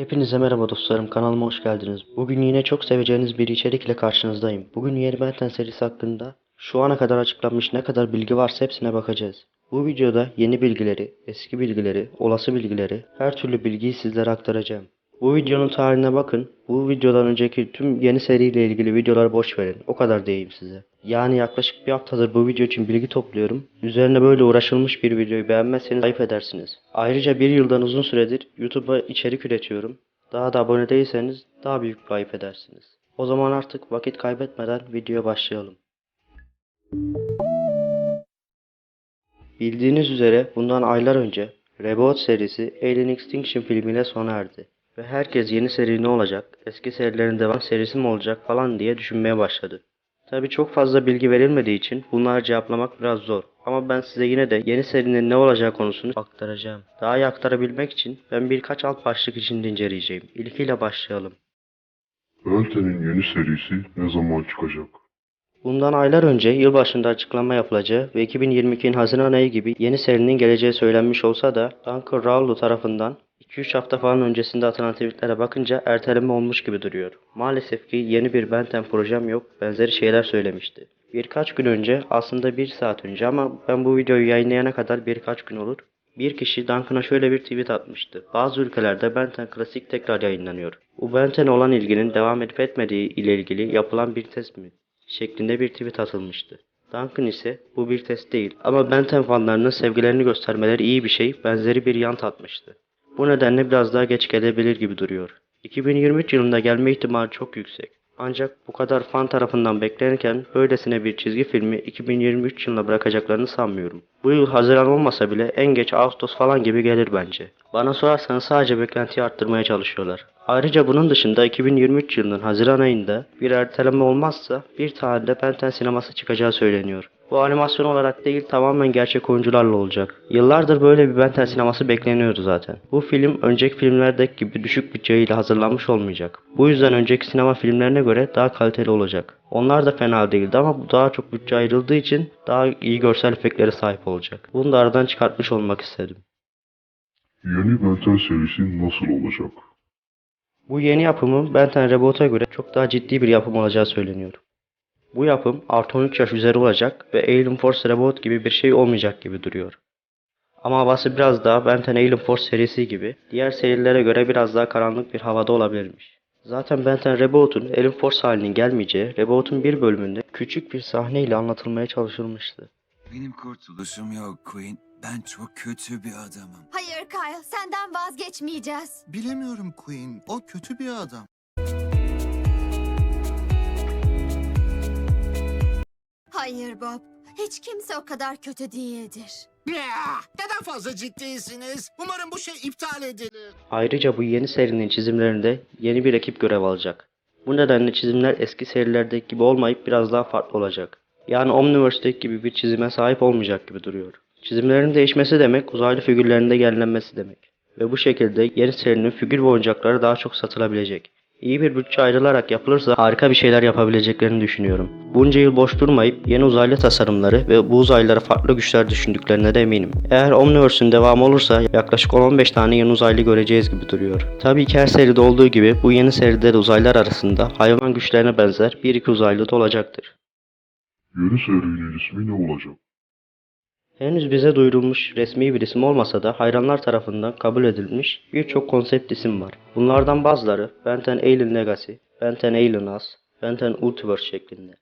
Hepinize merhaba dostlarım, kanalıma hoş geldiniz. Bugün yine çok seveceğiniz bir içerik ile karşınızdayım. Bugün yeni Benten serisi hakkında şu ana kadar açıklanmış ne kadar bilgi varsa hepsine bakacağız. Bu videoda yeni bilgileri, eski bilgileri, olası bilgileri, her türlü bilgiyi sizlere aktaracağım. Bu videonun tarihine bakın. Bu videodan önceki tüm yeni seriyle ilgili videoları boş verin. O kadar diyeyim size. Yani yaklaşık bir haftadır bu video için bilgi topluyorum. Üzerine böyle uğraşılmış bir videoyu beğenmezseniz ayıp edersiniz. Ayrıca bir yıldan uzun süredir YouTube'a içerik üretiyorum. Daha da abone değilseniz daha büyük bir ayıp edersiniz. O zaman artık vakit kaybetmeden videoya başlayalım. Bildiğiniz üzere bundan aylar önce Reboot serisi Alien Extinction filmiyle sona erdi. Ve herkes yeni seri ne olacak, eski serilerin devam serisi mi olacak falan diye düşünmeye başladı. Tabi çok fazla bilgi verilmediği için bunları cevaplamak biraz zor. Ama ben size yine de yeni serinin ne olacağı konusunu aktaracağım. Daha iyi aktarabilmek için ben birkaç alt başlık içinde inceleyeceğim. İlkiyle başlayalım. Benten'in yeni serisi ne zaman çıkacak? Bundan aylar önce yılbaşında açıklama yapılacağı ve 2022'nin Haziran ayı gibi yeni serinin geleceği söylenmiş olsa da Duncan Rowley tarafından 2-3 hafta falan öncesinde atılan tweetlere bakınca erteleme olmuş gibi duruyor. Maalesef ki yeni bir Benten projem yok, benzeri şeyler söylemişti. Birkaç gün önce, aslında bir saat önce ama ben bu videoyu yayınlayana kadar birkaç gün olur. Bir kişi Duncan'a şöyle bir tweet atmıştı. Bazı ülkelerde Benten Klasik tekrar yayınlanıyor. Bu Benten'e olan ilginin devam edip etmediği ile ilgili yapılan bir test mi? şeklinde bir tweet atılmıştı. Duncan ise bu bir test değil ama Benten fanlarının sevgilerini göstermeleri iyi bir şey benzeri bir yan atmıştı. Bu nedenle biraz daha geç gelebilir gibi duruyor. 2023 yılında gelme ihtimali çok yüksek. Ancak bu kadar fan tarafından beklenirken böylesine bir çizgi filmi 2023 yılına bırakacaklarını sanmıyorum. Bu yıl Haziran olmasa bile en geç Ağustos falan gibi gelir bence. Bana sorarsanız sadece beklentiyi arttırmaya çalışıyorlar. Ayrıca bunun dışında 2023 yılının Haziran ayında bir erteleme olmazsa bir tane de Benten sineması çıkacağı söyleniyor. Bu animasyon olarak değil tamamen gerçek oyuncularla olacak. Yıllardır böyle bir Benten sineması bekleniyordu zaten. Bu film önceki filmlerdeki gibi düşük bütçeyle hazırlanmış olmayacak. Bu yüzden önceki sinema filmlerine göre daha kaliteli olacak. Onlar da fena değildi ama bu daha çok bütçe ayrıldığı için daha iyi görsel efektlere sahip olacak. Bunu da aradan çıkartmış olmak istedim. Yeni Benten serisi nasıl olacak? Bu yeni yapımın Benten Reboot'a göre çok daha ciddi bir yapım olacağı söyleniyor. Bu yapım artı 13 yaş üzeri olacak ve Alien Force Reboot gibi bir şey olmayacak gibi duruyor. Ama havası biraz daha Benten Alien Force serisi gibi diğer serilere göre biraz daha karanlık bir havada olabilirmiş. Zaten Benten Reboot'un Alien Force halinin gelmeyeceği Reboot'un bir bölümünde küçük bir sahneyle anlatılmaya çalışılmıştı. Benim kurtuluşum yok Queen. Ben çok kötü bir adamım. Hayır Kyle, senden vazgeçmeyeceğiz. Bilemiyorum Queen. O kötü bir adam. Hayır Bob, hiç kimse o kadar kötü değildir. Ya, neden fazla ciddisiniz? Umarım bu şey iptal edilir. Ayrıca bu yeni serinin çizimlerinde yeni bir ekip görev alacak. Bu nedenle çizimler eski serilerdeki gibi olmayıp biraz daha farklı olacak. Yani Omniverse'deki gibi bir çizime sahip olmayacak gibi duruyor. Çizimlerin değişmesi demek uzaylı figürlerinde yenilenmesi demek. Ve bu şekilde yeni serinin figür ve oyuncakları daha çok satılabilecek. İyi bir bütçe ayrılarak yapılırsa harika bir şeyler yapabileceklerini düşünüyorum. Bunca yıl boş durmayıp yeni uzaylı tasarımları ve bu uzaylılara farklı güçler düşündüklerine de eminim. Eğer Omniverse'ün devamı olursa yaklaşık 10-15 tane yeni uzaylı göreceğiz gibi duruyor. Tabii ki her seride olduğu gibi bu yeni seride de uzaylılar arasında hayvan güçlerine benzer bir iki uzaylı da olacaktır. Yeni serinin ismi ne olacak? Henüz bize duyurulmuş resmi bir isim olmasa da hayranlar tarafından kabul edilmiş birçok konsept isim var. Bunlardan bazıları Benten Alien Legacy, Benten Alien Us, Benten Ultiverse şeklinde.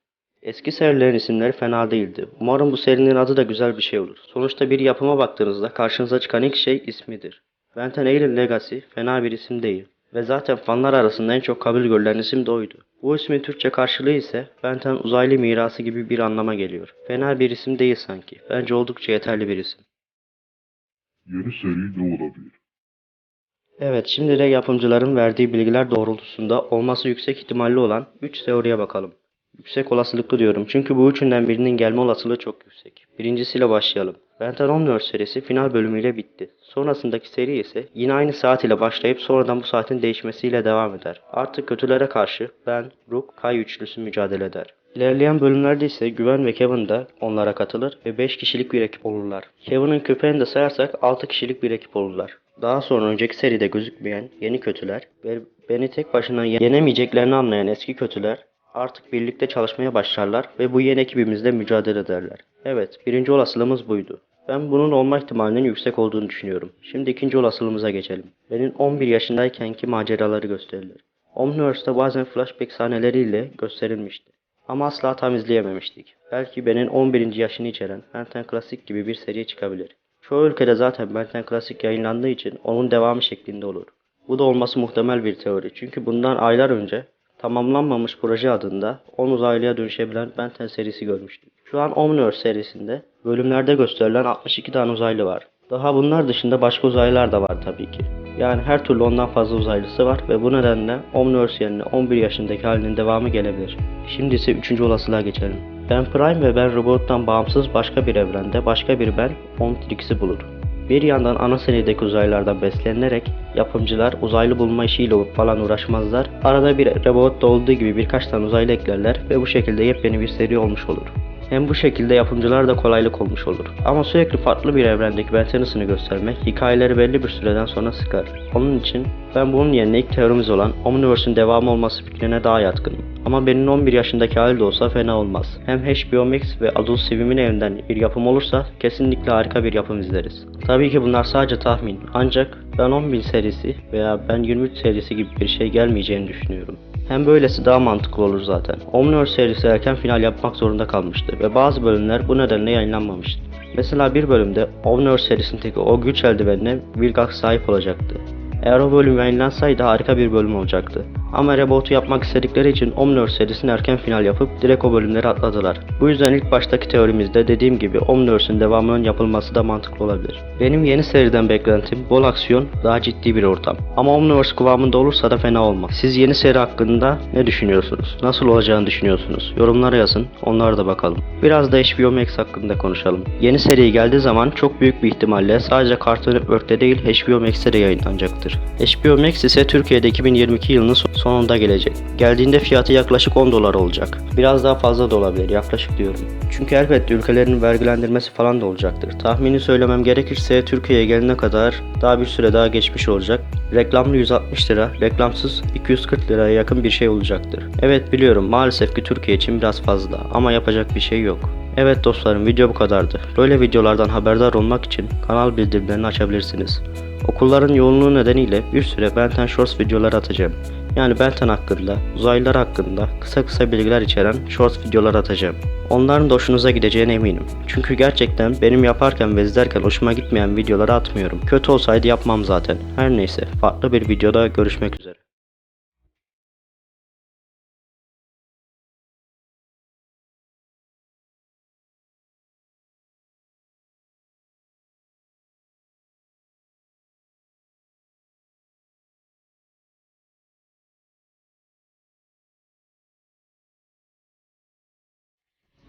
Eski serilerin isimleri fena değildi. Umarım bu serinin adı da güzel bir şey olur. Sonuçta bir yapıma baktığınızda karşınıza çıkan ilk şey ismidir. Benten Alien Legacy fena bir isim değil. Ve zaten fanlar arasında en çok kabul görülen isim de oydu. Bu ismin Türkçe karşılığı ise Benten uzaylı mirası gibi bir anlama geliyor. Fena bir isim değil sanki. Bence oldukça yeterli bir isim. Yeni seri ne olabilir? Evet, şimdi de yapımcıların verdiği bilgiler doğrultusunda olması yüksek ihtimalli olan 3 teoriye bakalım. Yüksek olasılıklı diyorum çünkü bu üçünden birinin gelme olasılığı çok yüksek. Birincisiyle başlayalım. Benten Omniverse serisi final bölümüyle bitti. Sonrasındaki seri ise yine aynı saat ile başlayıp sonradan bu saatin değişmesiyle devam eder. Artık kötülere karşı Ben, Rook, Kay üçlüsü mücadele eder. İlerleyen bölümlerde ise Güven ve Kevin de onlara katılır ve 5 kişilik bir ekip olurlar. Kevin'in köpeğini de sayarsak 6 kişilik bir ekip olurlar. Daha sonra önceki seride gözükmeyen yeni kötüler ve beni tek başına ye- yenemeyeceklerini anlayan eski kötüler artık birlikte çalışmaya başlarlar ve bu yeni ekibimizle mücadele ederler. Evet, birinci olasılığımız buydu. Ben bunun olma ihtimalinin yüksek olduğunu düşünüyorum. Şimdi ikinci olasılığımıza geçelim. Benim 11 yaşındaykenki maceraları gösterilir. Omniverse'da bazen flashback sahneleriyle gösterilmişti. Ama asla tam izleyememiştik. Belki Ben'in 11. yaşını içeren Benten Classic gibi bir seri çıkabilir. Çoğu ülkede zaten Benten Classic yayınlandığı için onun devamı şeklinde olur. Bu da olması muhtemel bir teori. Çünkü bundan aylar önce tamamlanmamış proje adında 10 uzaylıya dönüşebilen Benten serisi görmüştük. Şu an Omniverse serisinde bölümlerde gösterilen 62 tane uzaylı var. Daha bunlar dışında başka uzaylılar da var tabii ki. Yani her türlü ondan fazla uzaylısı var ve bu nedenle Omniverse yerine 11 yaşındaki halinin devamı gelebilir. Şimdi ise 3. olasılığa geçelim. Ben Prime ve Ben Robot'tan bağımsız başka bir evrende başka bir ben Omnitrix'i bulur. Bir yandan ana serideki uzaylılardan beslenerek yapımcılar uzaylı bulma işiyle falan uğraşmazlar. Arada bir Robot'ta olduğu gibi birkaç tane uzaylı eklerler ve bu şekilde yepyeni bir seri olmuş olur. Hem bu şekilde yapımcılar da kolaylık olmuş olur. Ama sürekli farklı bir evrendeki Ben Tennyson'ı göstermek hikayeleri belli bir süreden sonra sıkar. Onun için ben bunun yerine ilk teorimiz olan Omniverse'ün devamı olması fikrine daha yatkınım. Ama benim 11 yaşındaki hali de olsa fena olmaz. Hem HBO Max ve Adult Swim'in evinden bir yapım olursa kesinlikle harika bir yapım izleriz. Tabii ki bunlar sadece tahmin. Ancak ben 10.000 serisi veya ben 23 serisi gibi bir şey gelmeyeceğini düşünüyorum. Hem böylesi daha mantıklı olur zaten. Omniverse serisi erken final yapmak zorunda kalmıştı ve bazı bölümler bu nedenle yayınlanmamıştı. Mesela bir bölümde Omniverse serisindeki o güç eldivenine Vilgax sahip olacaktı. Eğer o bölüm yayınlansaydı harika bir bölüm olacaktı. Ama reboot'u yapmak istedikleri için Omniverse serisini erken final yapıp direkt o bölümleri atladılar. Bu yüzden ilk baştaki teorimizde dediğim gibi Omniverse'ün devamının yapılması da mantıklı olabilir. Benim yeni seriden beklentim bol aksiyon, daha ciddi bir ortam. Ama Omniverse kıvamında olursa da fena olmaz. Siz yeni seri hakkında ne düşünüyorsunuz? Nasıl olacağını düşünüyorsunuz? Yorumlara yazın, onlara da bakalım. Biraz da HBO Max hakkında konuşalım. Yeni seri geldiği zaman çok büyük bir ihtimalle sadece Cartoon Network'te değil HBO Max'te de yayınlanacaktır. HBO Max ise Türkiye'de 2022 yılının sonunda gelecek. Geldiğinde fiyatı yaklaşık 10 dolar olacak. Biraz daha fazla da olabilir yaklaşık diyorum. Çünkü elbette ülkelerin vergilendirmesi falan da olacaktır. Tahmini söylemem gerekirse Türkiye'ye gelene kadar daha bir süre daha geçmiş olacak. Reklamlı 160 lira, reklamsız 240 liraya yakın bir şey olacaktır. Evet biliyorum maalesef ki Türkiye için biraz fazla ama yapacak bir şey yok. Evet dostlarım video bu kadardı. Böyle videolardan haberdar olmak için kanal bildirimlerini açabilirsiniz. Okulların yoğunluğu nedeniyle bir süre Benten Shorts videoları atacağım. Yani Benten hakkında, uzaylılar hakkında kısa kısa bilgiler içeren shorts videolar atacağım. Onların da hoşunuza gideceğine eminim. Çünkü gerçekten benim yaparken ve izlerken hoşuma gitmeyen videoları atmıyorum. Kötü olsaydı yapmam zaten. Her neyse farklı bir videoda görüşmek üzere.